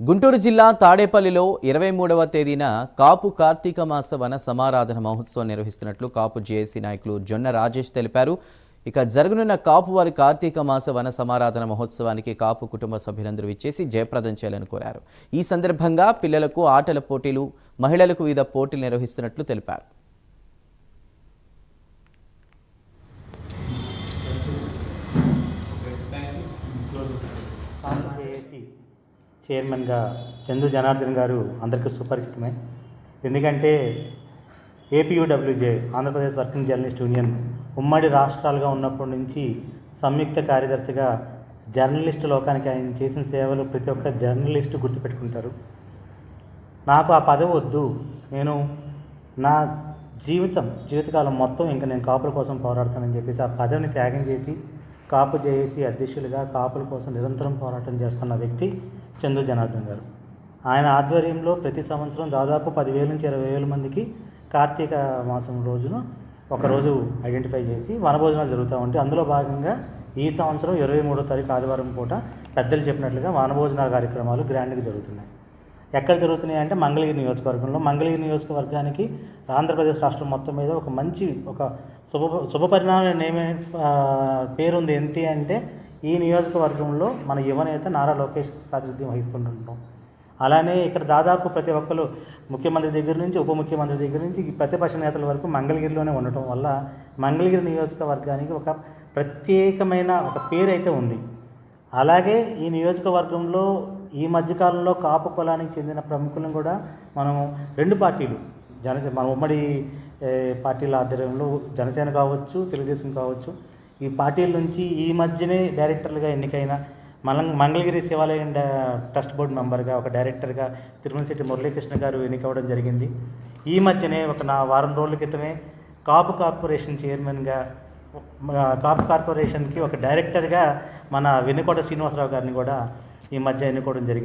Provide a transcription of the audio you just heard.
గుంటూరు జిల్లా తాడేపల్లిలో ఇరవై మూడవ తేదీన కాపు కార్తీక మాస వన సమారాధన మహోత్సవం నిర్వహిస్తున్నట్లు కాపు జేఏసీ నాయకులు జొన్న రాజేష్ తెలిపారు. ఇక జరగనున్న కాపు వారి కార్తీక మాస వన సమారాధన మహోత్సవానికి కాపు కుటుంబ సభ్యులందరూ ఇచ్చేసి జయప్రదం చేయాలని కోరారు. ఈ సందర్భంగా పిల్లలకు ఆటల పోటీలు మహిళలకు వివిధ పోటీలు నిర్వహిస్తున్నట్లు తెలిపారు కాపు జేఏసీ చైర్మన్గా చందు జనార్దన్ గారు అందరికీ సుపరిచితమే. ఎందుకంటే APUWJ Andhra Pradesh working journalist union ఉమ్మడి రాష్ట్రాలుగా ఉన్నప్పటి నుంచి సంయుక్త కార్యదర్శిగా జర్నలిస్టు లోకానికి ఆయన చేసిన సేవలు ప్రతి ఒక్క జర్నలిస్టు గుర్తుపెట్టుకుంటారు. నాకు ఆ పదవి వద్దు. నేను నా జీవితం జీవితకాలం మొత్తం ఇంకా నేను కాపుల కోసం పోరాడతానని చెప్పేసి ఆ పదవిని త్యాగం చేసి కాపు చేసి అధ్యక్షులుగా కాపుల కోసం నిరంతరం పోరాటం చేస్తున్న వ్యక్తి చందు జనార్దన్ గారు. ఆయన ఆధ్వర్యంలో ప్రతి సంవత్సరం దాదాపు పదివేల నుంచి ఇరవై వేల మందికి కార్తీక మాసం రోజున ఒకరోజు ఐడెంటిఫై చేసి వనభోజనాలు జరుగుతూ ఉంటాయి. అందులో భాగంగా ఈ సంవత్సరం ఇరవై మూడో తారీఖు ఆదివారం పూట పెద్దలు చెప్పినట్లుగా వనభోజనాల కార్యక్రమాలు గ్రాండ్గా జరుగుతున్నాయి. ఎక్కడ జరుగుతున్నాయి అంటే మంగళగిరి నియోజకవర్గంలో. మంగళగిరి నియోజకవర్గానికి ఆంధ్రప్రదేశ్ రాష్ట్రం మొత్తం మీద ఒక మంచి ఒక శుభ శుభ పరిణామం ఏమే ఆ, పేరుంది ఏంటి అంటే ఈ నియోజకవర్గంలో మన యువనేత నారా లోకేష్ ప్రాతినిధ్యం వహిస్తుంటాం అలానే ఇక్కడ దాదాపు ప్రతి ఒక్కరు ముఖ్యమంత్రి దగ్గర నుంచి ఉప ముఖ్యమంత్రి దగ్గర నుంచి ఈ ప్రతిపక్ష నేతల వరకు మంగళగిరిలోనే ఉండటం వల్ల మంగళగిరి నియోజకవర్గానికి ఒక ప్రత్యేకమైన ఒక పేరు అయితే ఉంది. అలాగే ఈ నియోజకవర్గంలో ఈ మధ్యకాలంలో కాపు కులానికి చెందిన ప్రముఖులను కూడా మనము రెండు పార్టీలు జనసేన మన ఉమ్మడి పార్టీల ఆధ్వర్యంలో జనసేన కావచ్చు తెలుగుదేశం కావచ్చు ఈ పార్టీల నుంచి ఈ మధ్యనే డైరెక్టర్లుగా ఎన్నికైన మలం మంగళగిరి శివాలయం ట్రస్ట్ బోర్డు మెంబర్గా ఒక డైరెక్టర్గా తిరుమల శెట్టి మురళీకృష్ణ గారు ఎన్నికవడం జరిగింది. ఈ మధ్యనే ఒక నా వారం రోజుల క్రితమే కాపు కార్పొరేషన్ చైర్మన్గా కాపు కార్పొరేషన్కి ఒక డైరెక్టర్గా మన వెనుకోట శ్రీనివాసరావు గారిని కూడా ఈ మధ్య ఎన్నుకోవడం జరిగింది.